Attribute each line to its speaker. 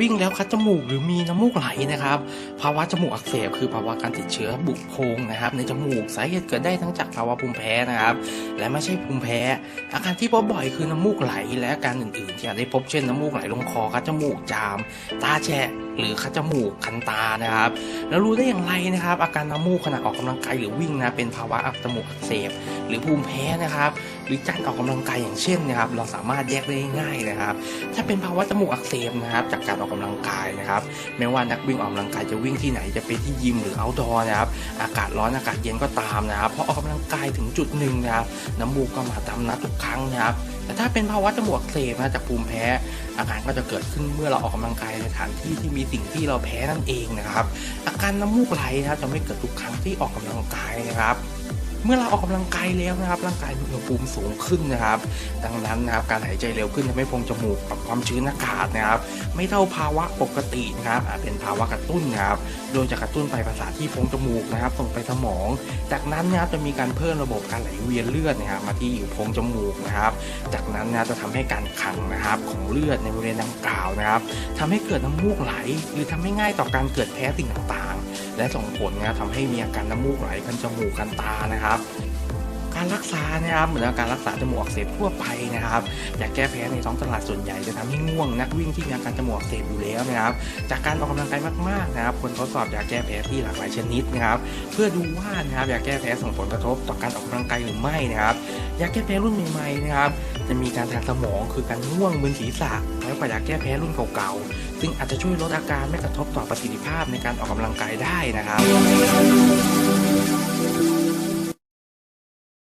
Speaker 1: วิ่งแล้วคัดจมูกหรือมีน้ำมูกไหลนะครับ ภาวะจมูกอักเสบคือภาวะการติดเชื้อบุโพรงนะครับ ในจมูกสาเหตุเกิดได้ทั้งจากภาวะภูมิแพ้นะครับ และไม่ใช่ภูมิแพ้ อาการที่พบบ่อยคือน้ำมูกไหลและอาการอื่นๆ ที่อาจได้พบเช่นน้ำมูกไหลลงคอคัดจมูกจาม ตาแฉะ หรือคัดจมูกคันตานะครับ แล้วรู้ได้อย่างไรนะครับ อาการน้ำมูกขณะออกกำลังกายหรือวิ่งนะเป็นภาวะอักจมูกอักเสบ หรือภูมิแพ้นะครับหรือการออกกำลังกายอย่างเช่นนะครับ เราสามารถแยกได้ง่ายนะครับ ถ้าเป็นภาวะจมูกอักเสบนะครับ จากการออกกำลังกายนะครับ ไม่ว่านักวิ่งออกกำลังกายจะวิ่งที่ไหนจะเป็นที่ยิมหรือ outdoor นะครับอากาศร้อนอากาศเย็นก็ตามนะครับเพราะออกกำลังกายถึงจุดหนึ่งนะครับน้ำมูกก็มาตามนัดทุกครั้งนะครับแต่ถ้าเป็นภาวะจมูกอักเสบนะจากภูมิแพ้อาการก็จะเกิดขึ้นเมื่อเราออกกำลังกายในสถานที่ที่มีสิ่งที่เราแพ้นั่นเองนะครับ อาการน้ำมูกไหลนะครับจะไม่เกิดทุกครั้งที่ออกกำลังกายนะครับ เมื่อเราออกกำลังกายแล้วนะครับ ร่างกายมีอุณหภูมิสูงขึ้นนะครับ ดังนั้นนะครับการหายใจเร็วขึ้นทำให้โพรงจมูกปรับความชื้นอากาศนะครับ ไม่เท่าภาวะปกตินะครับอาจเป็นภาวะกระตุ้นนะครับ โดยจะกระตุ้นไปประสาทที่โพรงจมูกนะครับส่งไปสมอง จากนั้นนะครับจะมีการเพิ่มระบบการไหลเวียนเลือดนะครับมาที่อยู่โพรงจมูกนะครับ จากนั้นนะจะทำให้การขังนะครับของเลือดในบริเวณดังกล่าวนะครับทำให้เกิดน้ำมูกไหล หรือทำให้ง่ายต่อการเกิดแพ้สิ่งต่างๆ และส่งผลนะครับทำให้มีอาการน้ำมูกไหลคันจมูกคันตานะครับการรักษานะครับเหมือนกับการรักษาจมูกอักเสบทั่วไปนะครับยาแก้แพ้ในท้องตลาดส่วนใหญ่จะทำให้ง่วงนักวิ่งที่มีอาการจมูกอักเสบอยู่แล้วนะครับจากการออกกำลังกายมากๆนะครับควรทดสอบยาแก้แพ้ที่หลากหลายชนิดนะครับเพื่อดูว่านะครับยาแก้แพ้ส่งผลกระทบต่อการออกกำลังกายหรือไม่นะครับยาแก้แพ้รุ่นใหม่ๆนะครับ จะมีการทางสมองคือการง่วงมึนศีรษะแล้วกว่ายาแก้แพ้รุ่นเก่าๆ ซึ่งอาจจะช่วยลดอาการไม่กระทบต่อประสิทธิภาพในการออกกำลังกายได้นะครับ